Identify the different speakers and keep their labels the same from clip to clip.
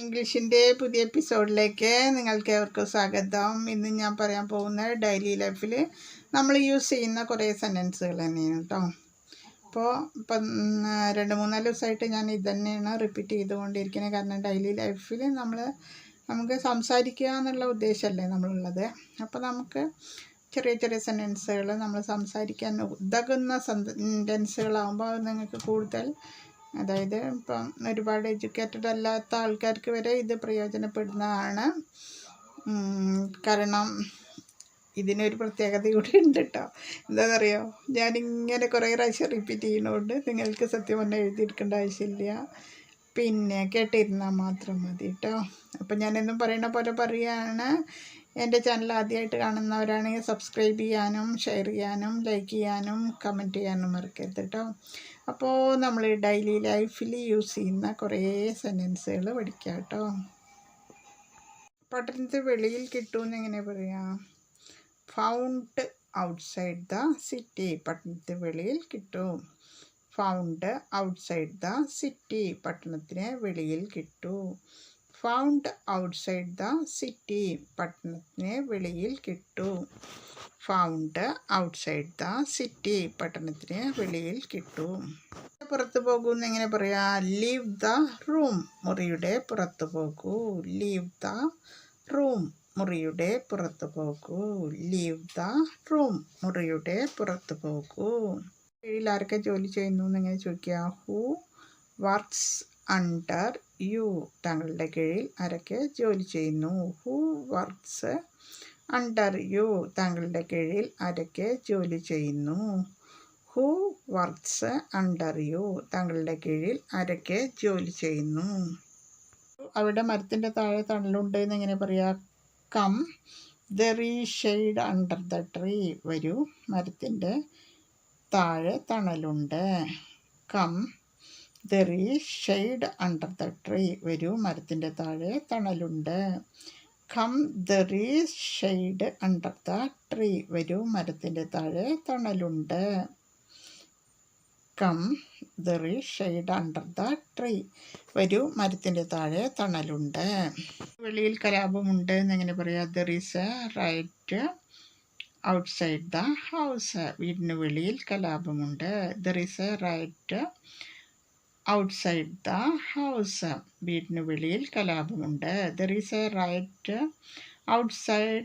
Speaker 1: ഇംഗ്ലീഷിന്റെ പുതിയ എപ്പിസോഡിലേക്ക് നിങ്ങൾക്ക് ഏവർക്കും സ്വാഗതം. ഇന്ന് ഞാൻ പറയാൻ പോകുന്ന ഡെയിലി ലൈഫിൽ നമ്മൾ യൂസ് ചെയ്യുന്ന കുറേ സെന്റൻസുകൾ തന്നെയാണ് കേട്ടോ. അപ്പോൾ ഇപ്പം രണ്ട് മൂന്നാൽ ദിവസമായിട്ട് ഞാൻ ഇത് തന്നെയാണ് റിപ്പീറ്റ് ചെയ്തുകൊണ്ടിരിക്കുന്നത്. കാരണം ഡെയിലി ലൈഫിൽ നമ്മൾ നമുക്ക് സംസാരിക്കുക എന്നുള്ള ഉദ്ദേശമല്ലേ നമ്മളുള്ളത്? അപ്പോൾ നമുക്ക് ചെറിയ ചെറിയ സെന്റൻസുകൾ നമ്മൾ സംസാരിക്കാൻ ഉതകുന്ന സെന്റൻസുകളാകുമ്പോൾ നിങ്ങൾക്ക് കൂടുതൽ അതായത് ഇപ്പം ഒരുപാട് എഡ്യൂക്കേറ്റഡ് അല്ലാത്ത ആൾക്കാർക്ക് വരെ ഇത് പ്രയോജനപ്പെടുന്നതാണ്. കാരണം ഇതിനൊരു പ്രത്യേകത കൂടി ഉണ്ട് കേട്ടോ എന്താണെന്നറിയോ ഞാനിങ്ങനെ കുറേ പ്രാവശ്യം റിപ്പീറ്റ് ചെയ്യുന്നതുകൊണ്ട് നിങ്ങൾക്ക് സത്യം പറഞ്ഞാൽ എഴുതിയെടുക്കേണ്ട ആവശ്യമില്ല. പിന്നെ കേട്ടിരുന്നാൽ മാത്രം മതി കേട്ടോ അപ്പം ഞാനെന്നും പറയുന്ന പോലെ പറയുകയാണ് എന്റെ ചാനൽ ആദ്യമായിട്ട് കാണുന്നവരാണെങ്കിൽ സബ്സ്ക്രൈബ് ചെയ്യാനും ഷെയർ ചെയ്യാനും ലൈക്ക് ചെയ്യാനും കമന്റ് ചെയ്യാനും മറക്കരുത് കേട്ടോ അപ്പോൾ നമ്മൾ ഡെയിലി ലൈഫിൽ യൂസ് ചെയ്യുന്ന കുറേ സെന്റൻസുകൾ പഠിക്കാം കേട്ടോ പട്ടണത്തിൽ വെളിയിൽ കിട്ടുമെന്ന് എങ്ങനെ പറയാം? ഫൗണ്ട് ഔട്ട്സൈഡ് ദ സിറ്റി പട്ടണത്തിന് വെളിയിൽ കിട്ടും. ഫൗണ്ട് ഔട്ട്സൈഡ് ദ സിറ്റി പട്ടണത്തിന് വെളിയിൽ കിട്ടും. ഫൗണ്ട് ഔട്ട്സൈഡ് ദ സിറ്റി പട്ടണത്തിന് വെളിയിൽ കിട്ടും. ഫൗണ്ട് ഔട്ട്സൈഡ് ദ സിറ്റി പട്ടണത്തിന് വെളിയിൽ കിട്ടും. പുറത്തു പോകൂ എങ്ങനെ പറയാ? ലീവ് ദ റൂം മുറിയുടെ പുറത്തു പോകൂ. ലീവ് ദ റൂം മുറിയുടെ പുറത്തു പോകൂ. ലീവ് ദ റൂം മുറിയുടെ പുറത്തു പോകൂ. കീഴിൽ ആരൊക്കെ ജോലി ചെയ്യുന്നു എന്നെങ്ങനെ ചോദിക്കുക? Who works under you. താങ്കളുടെ കീഴിൽ ആരൊക്കെ ജോലി ചെയ്യുന്നു. Who works under you. താങ്കളുടെ കീഴിൽ ആരൊക്കെ ജോലി ചെയ്യുന്നു. Who works under you. താങ്കളുടെ കീഴിൽ ആരൊക്കെ ജോലി ചെയ്യുന്നു. അവിടെ മരത്തിന്റെ താഴെ തണലുണ്ട് എന്ന് എങ്ങനെ പറയാം? Come. There shade under the tree വരൂ. മരത്തിന്റെ താഴെ തണലുണ്ട്. Come. There shade under the tree വരൂ മരത്തിന്റെ താഴെ തണലുണ്ട്. Come there shade under the tree വരൂ മരത്തിന്റെ താഴെ തണലുണ്ട്. Come there shade under the tree വരൂ മരത്തിന്റെ താഴെ തണലുണ്ട്. വെളിയിൽ കലാപമുണ്ട് എന്നെങ്ങനെ പറയാം? There is a riot outside the house വീടിന് വെളിയിൽ കലാപമുണ്ട്. There is a riot outside the house വീടിന് വെളിയിൽ കലാപമുണ്ട്. There is a riot outside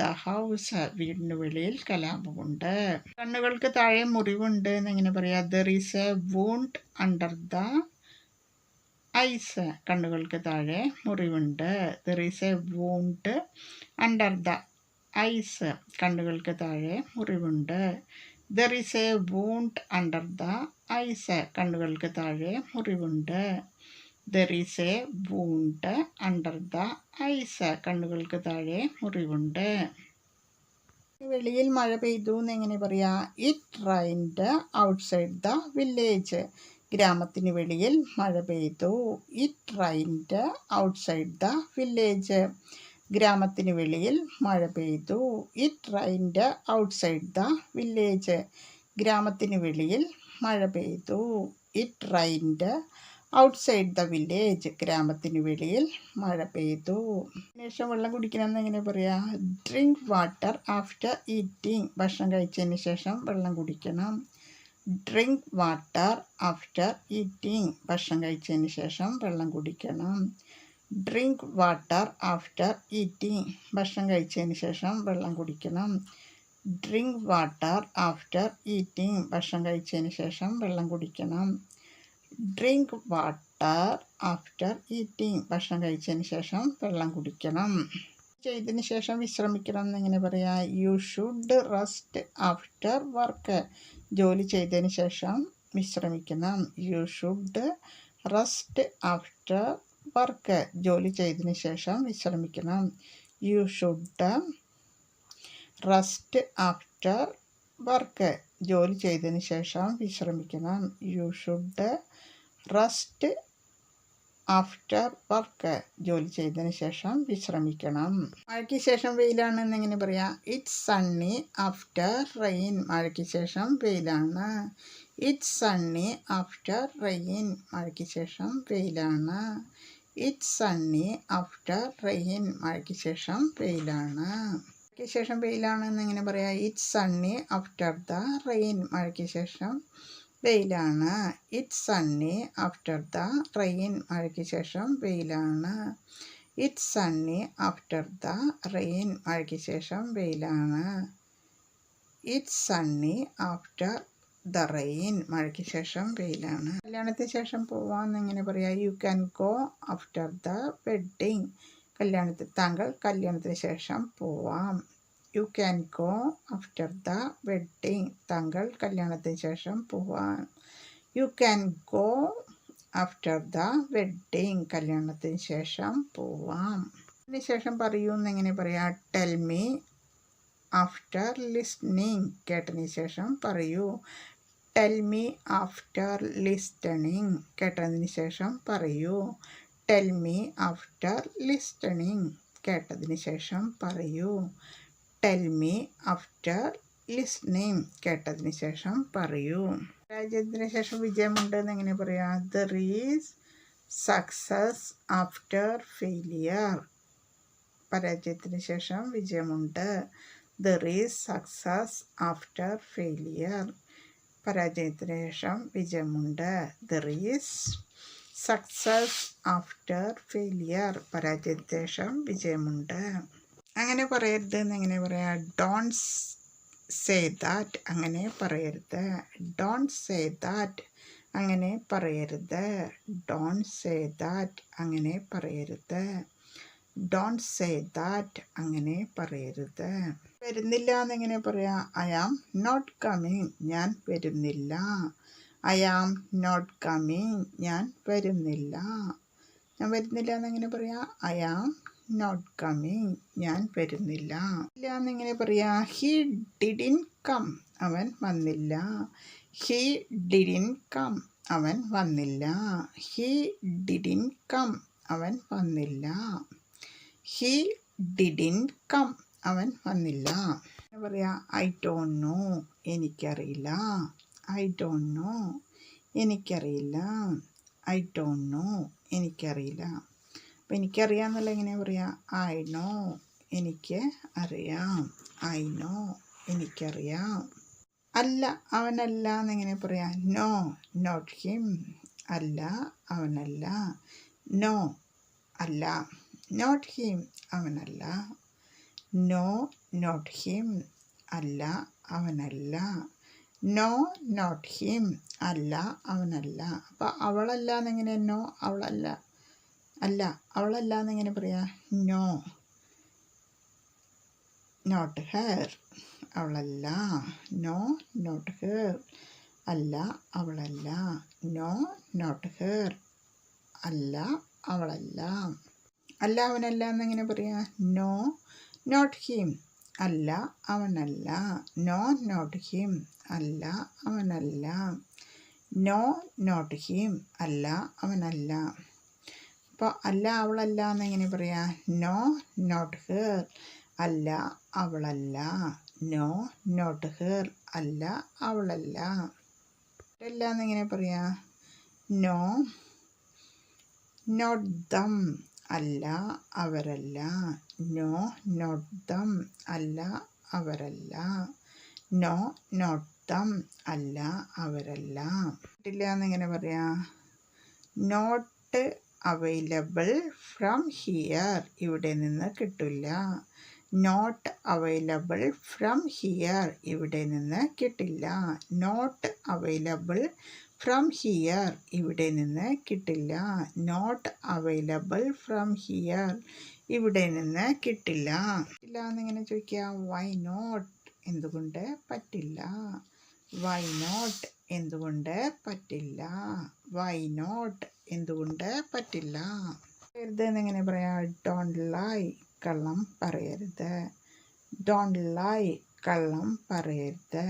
Speaker 1: the house വീടിന് വെളിയിൽ കലാപമുണ്ട്. കണ്ണുകൾക്ക് താഴെ മുറിവുണ്ട് എന്നിങ്ങനെ പറയാം. There is a wound under the eyes കണ്ണുകൾക്ക് താഴെ മുറിവുണ്ട്. There is a wound under the eyes കണ്ണുകൾക്ക് താഴെ മുറിവുണ്ട്. There is a wound under the eyes കണ്ണുകൾക്ക് താഴെ മുറിവുണ്ട്. There is a wound under the eyes കണ്ണുകൾക്ക് താഴെ മുറിവുണ്ട്. വെളിയിൽ മഴ പെയ്തു എന്ന് എങ്ങനെ പറയാ? It rained outside the village ഗ്രാമത്തിന് വെളിയിൽ മഴ പെയ്തു. It rained outside the village ഗ്രാമത്തിന് വെളിയിൽ മഴ പെയ്തു. It rained outside the village. ഗ്രാമത്തിന് വെളിയിൽ മഴ പെയ്തു. It rained outside the village. ഗ്രാമത്തിന് വെളിയിൽ മഴ പെയ്തു. ശേഷം വെള്ളം കുടിക്കണമെന്ന് എങ്ങനെ പറയാ? Drink water after eating. ഭക്ഷണം കഴിച്ചതിന് ശേഷം വെള്ളം കുടിക്കണം. Drink water after eating. ഭക്ഷണം കഴിച്ചതിന് ശേഷം വെള്ളം കുടിക്കണം. ഡ്രിങ്ക് വാട്ടർ ആഫ്റ്റർ ഈറ്റിംഗ് ഭക്ഷണം കഴിച്ചതിന് ശേഷം വെള്ളം കുടിക്കണം. ഡ്രിങ്ക് വാട്ടർ ആഫ്റ്റർ ഈറ്റിംഗ് ഭക്ഷണം കഴിച്ചതിന് ശേഷം വെള്ളം കുടിക്കണം. ഡ്രിങ്ക് വാട്ടർ ആഫ്റ്റർ ഈറ്റിംഗ് ഭക്ഷണം കഴിച്ചതിന് ശേഷം വെള്ളം കുടിക്കണം. ചെയ്തതിന് ശേഷം വിശ്രമിക്കണം എന്നെങ്ങനെ പറയാം. You should rest after work ജോലി ചെയ്തതിന് ശേഷം വിശ്രമിക്കണം. You should rest after work ജോലി ചെയ്തതിന് ശേഷം വിശ്രമിക്കണം. You should rest after work ജോലി ചെയ്തതിന് ശേഷം വിശ്രമിക്കണം. You should rest after work ജോലി ചെയ്തതിന് ശേഷം വിശ്രമിക്കണം. മഴയ്ക്ക് ശേഷം വെയിലാണ് പറയാം. ഇറ്റ്സ് സണ്ണി ആഫ്റ്റർ റെയിൻ മഴയ്ക്ക് ശേഷം വെയിലാണ്. ഇറ്റ്സ് സണ്ണി ആഫ്റ്റർ റെയിൻ മഴയ്ക്ക് ശേഷം വെയിലാണ്. ഇറ്റ്സ് സണ്ണി ആഫ്റ്റർ റെയിൻ മഴയ്ക്ക് ശേഷം വെയിലാണ്. മഴയ്ക്ക് ശേഷം വെയിലാണ് എന്ന് എങ്ങനെ പറയാം? It sunny after the rain മഴയ്ക്ക് ശേഷം വെയിലാണ്. It sunny after the rain മഴയ്ക്ക് ശേഷം വെയിലാണ്. It sunny after the rain മഴയ്ക്ക് ശേഷം വെയിലാണ്. It sunny after the rain മഴയ്ക്ക് ശേഷം വെയിലാണ്. കല്യാണത്തിന് ശേഷം പോവാമെന്ന് എങ്ങനെ പറയാം? You can go after the wedding കല്യാണത്തിന് താങ്കൾ കല്യാണത്തിന് ശേഷം പോവാം. You can go after the wedding താങ്കൾ കല്യാണത്തിന് ശേഷം പോവാം. You can go after the wedding കല്യാണത്തിന് ശേഷം പോവാം. അതിന് ശേഷം പറയൂ എന്നെങ്ങനെ പറയാം? ടെൽ മീ ആഫ്റ്റർ ലിസ്ണിങ് കേട്ടതിന് ശേഷം പറയൂ. ടെൽ മീ ആഫ്റ്റർ ലിസ്റ്റണിങ് കേട്ടതിന് ശേഷം പറയൂ. ടെൽ മീ ആഫ്റ്റർ ലിസ്റ്റണിങ് കേട്ടതിന് ശേഷം പറയൂ. ടെൽ മീ ആഫ്റ്റർ ലിസ്ണിങ് കേട്ടതിന് ശേഷം പറയൂ. പരാജയത്തിന് ശേഷം വിജയമുണ്ട് എന്ന് എങ്ങനെ പറയാം there is success after failure പരാജയത്തിന് ശേഷം വിജയമുണ്ട്. There is success after failure പരാജയത്തിന് ശേഷം വിജയമുണ്ട്. There is success after failure പരാജയത്തിന് ശേഷം വിജയമുണ്ട്. അങ്ങനെ പറയരുത് എന്ന് എങ്ങനെ പറയാം. ഡോണ്ട് സേ ദാറ്റ് അങ്ങനെ പറയരുത്. ഡോണ്ട് സേ ദാറ്റ് അങ്ങനെ പറയരുത്. ഡോണ്ട് സേ ദാറ്റ് അങ്ങനെ പറയരുത്. ഡോണ്ട് സേ ദാറ്റ് അങ്ങനെ പറയരുത്. വരുന്നില്ല എന്നെങ്ങനെ പറയാം? ഐ ആം നോട്ട് കമ്മിങ് ഞാൻ വരുന്നില്ല. ഐ ആം നോട്ട് കമ്മിങ് ഞാൻ വരുന്നില്ല. ഞാൻ വരുന്നില്ല എന്നെങ്ങനെ പറയാം? ഐ ആം നോട്ട് കമ്മിങ് ഞാൻ വരുന്നില്ല. ഇല്ല എന്നെങ്ങനെ പറയാം? ഹി ഡിഡിൻ കം അവൻ വന്നില്ല. ഹി ഡിഡിൻ കം അവൻ വന്നില്ല. ഹി ഡിഡിൻ കം അവൻ വന്നില്ല. ഹി ഡിഡിൻ കം അവൻ വന്നില്ല. പറയാ ഐ ഡോൺ നോ എനിക്കറിയില്ല. ഐ ഡോൺ നോ എനിക്കറിയില്ല. ഐ ഡോൺ നോ എനിക്കറിയില്ല. അപ്പം എനിക്കറിയാമെന്നുള്ള എങ്ങനെയാണ് പറയുക ഐ നോ എനിക്ക് അറിയാം. ഐ നോ എനിക്കറിയാം. അല്ല അവനല്ല എന്നെങ്ങനെ പറയാം നോ നോട്ട് ഹിം അല്ല അവനല്ല. നോ അല്ല. നോട്ട് ഹിം അവനല്ല. നോ നോട്ട് ഹിം അല്ല അവനല്ല. നോ നോട്ട് ഹിം അല്ല അവനല്ല. അപ്പോൾ അവളല്ല എന്നെങ്ങനെ നോ അവളല്ല. അല്ല അവളല്ല എന്നെങ്ങനെ പറയാ? നോ. നോട്ട് ഹെർ അവളല്ല. നോ നോട്ട് ഹെർ അല്ല അവളല്ല. നോ നോട്ട് ഹെർ അല്ല അവളല്ല. അല്ല അവനല്ല എന്നെങ്ങനെ പറയാ? നോ നോട്ട് ഹിം അല്ല അവനല്ല. നോ നോട്ട് ഹിം അല്ല അവനല്ല. നോ നോട്ട് ഹിം അല്ല അവനല്ല. അപ്പോൾ അല്ല അവളല്ല എന്നെങ്ങനെ പറയാം? നോ നോട്ട് ഹേർ അല്ല അവളല്ല. നോ നോട്ട് ഹേർ അല്ല അവളല്ല. അല്ല എന്നെങ്ങനെ പറയാം? നോ നോട്ട് ദം അല്ല അവരല്ല. നോ നോട്ട് ദം അല്ല അവരല്ല. നോ നോട്ട് ദം അല്ല അവരല്ല. ഇല്ല എന്നിങ്ങനെ പറയാ. Not available from here. ഇവിടെ നിന്ന് കിട്ടില്ല. Not available from here. ഇവിടെ നിന്ന് കിട്ടില്ല. നോട്ട് അവൈലബിൾ ഫ്രം ഹിയർ ഇവിടെ നിന്ന് കിട്ടില്ല. നോട്ട് അവൈലബിൾ ഫ്രം ഹിയർ ഇവിടെ നിന്ന് കിട്ടില്ല. ഇല്ല എന്നിങ്ങനെ ചോദിക്കുക വൈ നോട്ട് എന്തുകൊണ്ട് പറ്റില്ല. വൈ നോട്ട് എന്തുകൊണ്ട് പറ്റില്ല. വൈ നോട്ട് എന്തുകൊണ്ട് പറ്റില്ല. പറയരുത് എന്നെങ്ങനെ പറയാം ഡോൺ ലൈ കള്ളം പറയരുത്. ഡോൺ ലൈ കള്ളം പറയരുത്.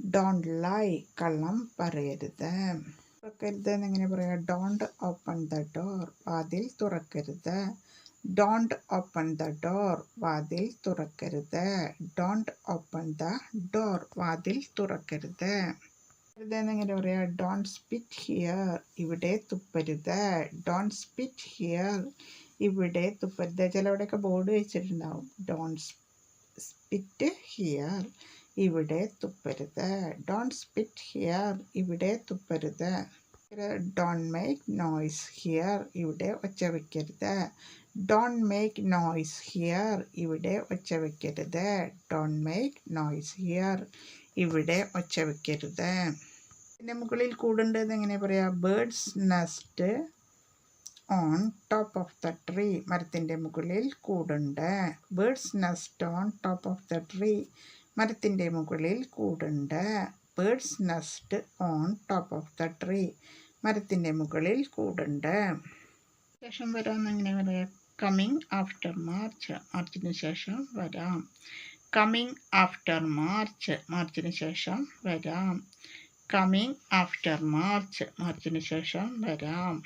Speaker 1: ഡോണ്ട് ലൈ കള്ളം പറയരുത്. തുറക്കരുത് എന്നെങ്ങനെ പറയാം? ഡോണ്ട് ഓപ്പൺ ദ ഡോർ വാതിൽ തുറക്കരുത്. ഡോണ്ട് ഓപ്പൺ ദ ഡോർ വാതിൽ തുറക്കരുത്. ഡോണ്ട് ഓപ്പൺ ദ ഡോർ വാതിൽ തുറക്കരുത്. എന്നെങ്ങനെ പറയാം? ഡോണ്ട് സ്പിറ്റ് ഹിയർ ഇവിടെ തുപ്പരുത്. ഡോണ്ട് സ്പിറ്റ് ഹിയർ ഇവിടെ തുപ്പരുത്. ചിലവിടെയൊക്കെ ബോർഡ് വെച്ചിട്ടുണ്ടാവും. ഡോണ്ട് സ്പിറ്റ് ഹിയർ ഇവിടെ തുപ്പരുത്. ഡോണ്ട് സ്പിറ്റ് ഹിയർ ഇവിടെ തുപ്പരുത്. ഡോണ്ട് മേക്ക് നോയ്സ് ഹിയർ ഇവിടെ ഒച്ച വയ്ക്കരുത് ഡോൺ മേക്ക് നോയ്സ് ഹിയർ ഇവിടെ ഒച്ച വയ്ക്കരുത് ഡോൺ മേക്ക് നോയ്സ് ഹിയർ ഇവിടെ ഒച്ച വയ്ക്കരുത് പിന്നെ മുകളിൽ കൂടുണ്ടെന്ന് എങ്ങനെ പറയാം? Birds nest on top of the tree മരത്തിന്റെ മുകളിൽ കൂടുണ്ട്. Birds nest on top of the tree മരത്തിന്റെ മുകളിൽ കൂടുണ്ട്. Birds nest on top of the tree മരത്തിന്റെ മുകളിൽ കൂടുണ്ട്. ശേഷം വരാമെന്ന് എങ്ങനെ പറയാം കമ്മിങ് ആഫ്റ്റർ മാർച്ച് മാർച്ചിന് ശേഷം വരാം. കമ്മിങ് ആഫ്റ്റർ മാർച്ച് മാർച്ചിന് ശേഷം വരാം. കമ്മിങ് ആഫ്റ്റർ മാർച്ച് മാർച്ചിന് ശേഷം വരാം.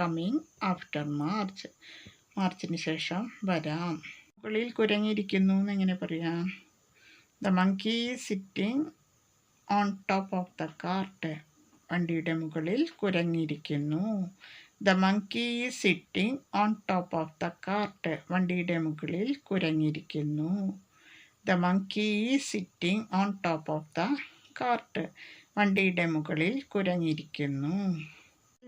Speaker 1: കമ്മിങ് ആഫ്റ്റർ മാർച്ച് മാർച്ചിന് ശേഷം വരാം. മുകളിൽ കുരങ്ങിയിരിക്കുന്നു എന്നെങ്ങനെ പറയാം? The monkey sitting on top of the cart വണ്ടിയുടെ മുകളിൽ കുരങ്ങിയിരിക്കുന്നു. The monkey sitting on top of the cart വണ്ടിയുടെ മുകളിൽ കുരങ്ങിയിരിക്കുന്നു. The monkey sitting on top of the cart വണ്ടിയുടെ മുകളിൽ കുരങ്ങിയിരിക്കുന്നു.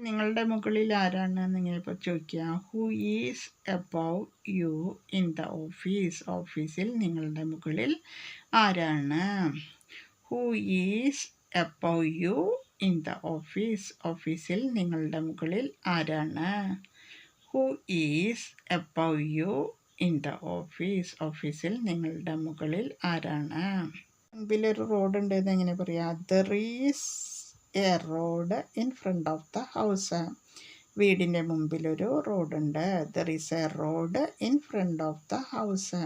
Speaker 1: നിങ്ങളുടെ മുകളിൽ ആരാണ് നിങ്ങളിപ്പോൾ ചോദിക്കുക. Who is above you in the office ഓഫീസിൽ നിങ്ങളുടെ മുകളിൽ ആരാണ്? Who is above you in the office ഓഫീസിൽ നിങ്ങളുടെ മുകളിൽ ആരാണ്? Who is above you in the office ഓഫീസിൽ നിങ്ങളുടെ മുകളിൽ ആരാണ്? മുൻപിലൊരു റോഡ് ഉണ്ട് എന്ന് എങ്ങനെ പറയാം? There is a road in front of the house വീടിന്റെ മുമ്പിലൊരു റോഡുണ്ട്. There is a road in front of the house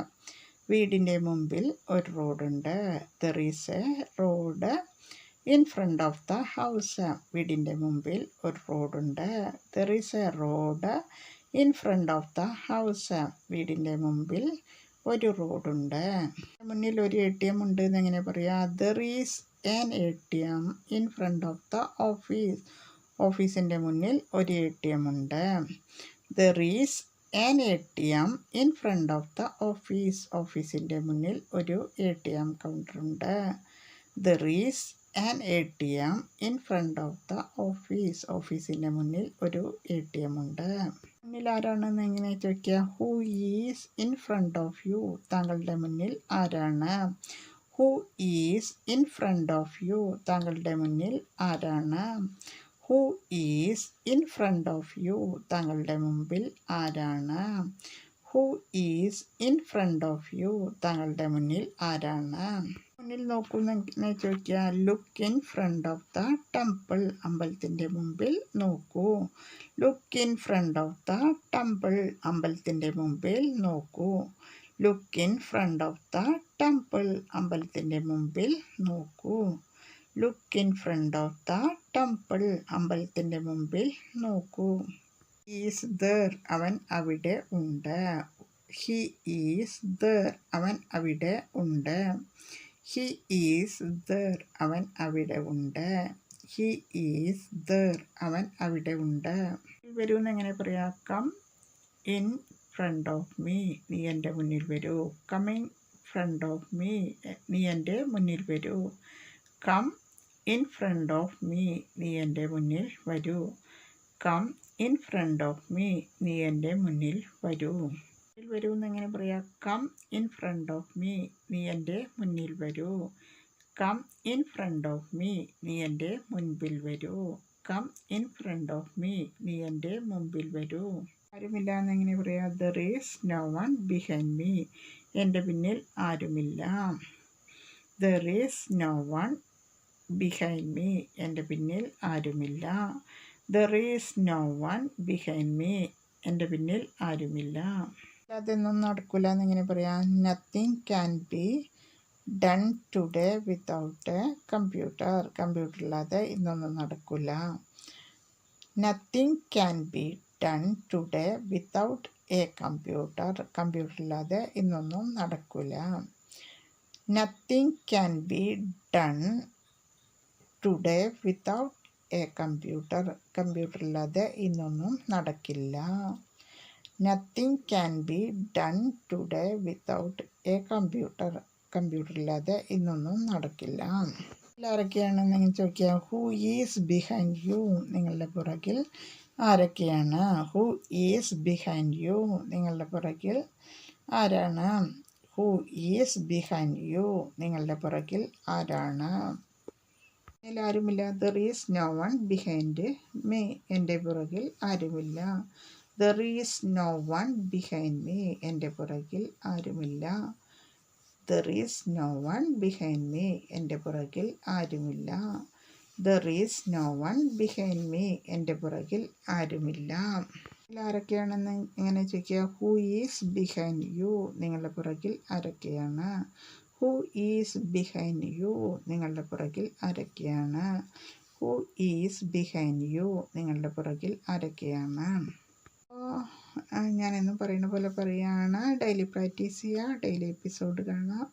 Speaker 1: വീടിന്റെ മുമ്പിൽ ഒരു റോഡുണ്ട്. There is a road in front of the house വീടിന്റെ മുമ്പിൽ ഒരു റോഡുണ്ട്. There is a road in front of the house വീടിന്റെ മുമ്പിൽ ഒരു റോഡുണ്ട്. മുന്നിൽ ഒരു എ ടി എം ഉണ്ട് എന്നെങ്ങനെ പറയാം? There is an ATM in front of the office. ഓഫീസിന്റെ മുന്നിൽ ഒരു എ ടി എം ഉണ്ട്. There is an A T M in front of the office ഓഫീസിന്റെ മുന്നിൽ ഒരു A T M കൗണ്ടറുണ്ട് there is an A T M in front of the office ഓഫീസിന്റെ മുന്നിൽ ഒരു എ ടി എം ഉണ്ട്. മുന്നിൽ ആരാണെന്ന് എങ്ങനെ ചോദിക്കുക? Who is in front of you താങ്കളുടെ മുന്നിൽ ആരാണ്? Who is in front of you താങ്കളുടെ മുന്നിൽ ആരാണ്? Who is in front of you താങ്കളുടെ മുമ്പിൽ ആരാണ്? Who is in front of you താങ്കളുടെ മുന്നിൽ ആരാണ്? മുന്നിൽ നോക്കൂന്ന് ചോദിക്കുക look in front of the temple അമ്പലത്തിന്റെ മുമ്പിൽ നോക്കൂ. Look in front of the temple അമ്പലത്തിന്റെ മുമ്പിൽ നോക്കൂ. Look in front of the temple അമ്പലത്തിന്റെ മുമ്പിൽ നോക്കൂ. Look in front of the temple അമ്പലത്തിന്റെ മുമ്പിൽ നോക്കൂ. ഈസ് ദർ അവൻ അവിടെ ഉണ്ട്. ഹി ഈസ് ദർ അവൻ അവിടെ ഉണ്ട്. ഹി ഈസ് ദർ അവൻ അവിടെ ഉണ്ട്. ഹി ഈസ് ദർ അവൻ അവിടെ ഉണ്ട്. വരുമെന്ന് എങ്ങനെ പറയാം? Come in front of me നീ എന്റെ മുന്നിൽ വരൂ. കമ്മിങ് ഫ്രണ്ട് ഓഫ് മീ നീ എന്റെ മുന്നിൽ വരൂ. Come in front of me നീ എന്റെ മുന്നിൽ വരൂ. Come in front of me നീ എന്റെ മുന്നിൽ വരൂ. വരൂ എങ്ങനെ പറയാം? Come in front of me നീ എന്റെ മുന്നിൽ വരൂ. Come in front of me നീ എന്റെ മുൻപിൽ വരൂ. Come in front of me നീ എന്റെ മുമ്പിൽ വരൂ. ആരുമില്ല എന്നെങ്ങനെ പറയാം there is no one behind me എന്റെ പിന്നിൽ ആരുമില്ല. There is no one behind me എന്റെ പിന്നിൽ ആരുമില്ല. There is no one behind me എന്റെ പിന്നിൽ ആരുമില്ല. അതൊന്നും നടക്കില്ല എന്നിങ്ങനെ പറയാം nothing can be done today without a computer computer ഇല്ലാതെ ഇന്നൊന്നും നടക്കില്ല nothing can be done today without a computer ഇല്ലാതെ ഇന്നൊന്നും നടക്കില്ല nothing can be done today without a computer ഇല്ലാതെ ഇന്നൊന്നും നടക്കില്ല. Nothing can be done today without a computer ഇല്ലാതെ ഇന്നൊന്നും നടക്കില്ല. ആരൊക്കെയാണ് നിങ്ങൾ ചോദിക്കുക ഹൂ ഈസ് ബിഹൈൻഡ് യു നിങ്ങളുടെ പുറകിൽ ആരൊക്കെയാണ്? ഹു ഈസ് ബിഹൈൻഡ് യു നിങ്ങളുടെ പുറകിൽ ആരാണ്? ഹു ഈസ് ബിഹൈൻഡ് യു നിങ്ങളുടെ പുറകിൽ ആരാണ്? ആരുമില്ല there is no one behind me എന്റെ പുറകിൽ ആരുമില്ല. There is no one behind me എന്റെ പുറകിൽ ആരുമില്ല. There is no one behind me എന്റെ പുറകിൽ ആരുമില്ല. There is no one behind me എന്റെ പുറകിൽ ആരുമില്ല. ആരൊക്കെയാണെന്ന് എങ്ങനെ ചോദിക്കുക. ഹൂ ഈസ് ബിഹൈൻഡ് യു നിങ്ങളുടെ പുറകിൽ ആരൊക്കെയാണ്? ഹൂ ഈസ് ബിഹൈൻഡ് യു നിങ്ങളുടെ പുറകിൽ ആരൊക്കെയാണ്? ഹൂ ഈസ് ബിഹൈൻഡ് യു നിങ്ങളുടെ പുറകിൽ ആരൊക്കെയാണ്? അപ്പോൾ ഞാനെന്നും പറയുന്ന പോലെ പറയുകയാണ് ഡെയിലി പ്രാക്ടീസ് ചെയ്യുക ഡെയിലി എപ്പിസോഡ് കാണാം.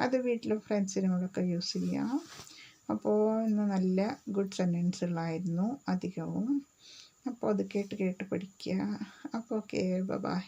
Speaker 1: അത് വീട്ടിലെ ഫ്രണ്ട്സിനോടൊക്കെ യൂസ് ചെയ്യാം. അപ്പോൾ ഇന്ന് നല്ല ഗുഡ് സെന്റൻസുകളായിരുന്നു അധികവും. അപ്പോൾ അത് കേട്ട് കേട്ട് പഠിക്കുക അപ്പോൾ ഓക്കെ ബൈ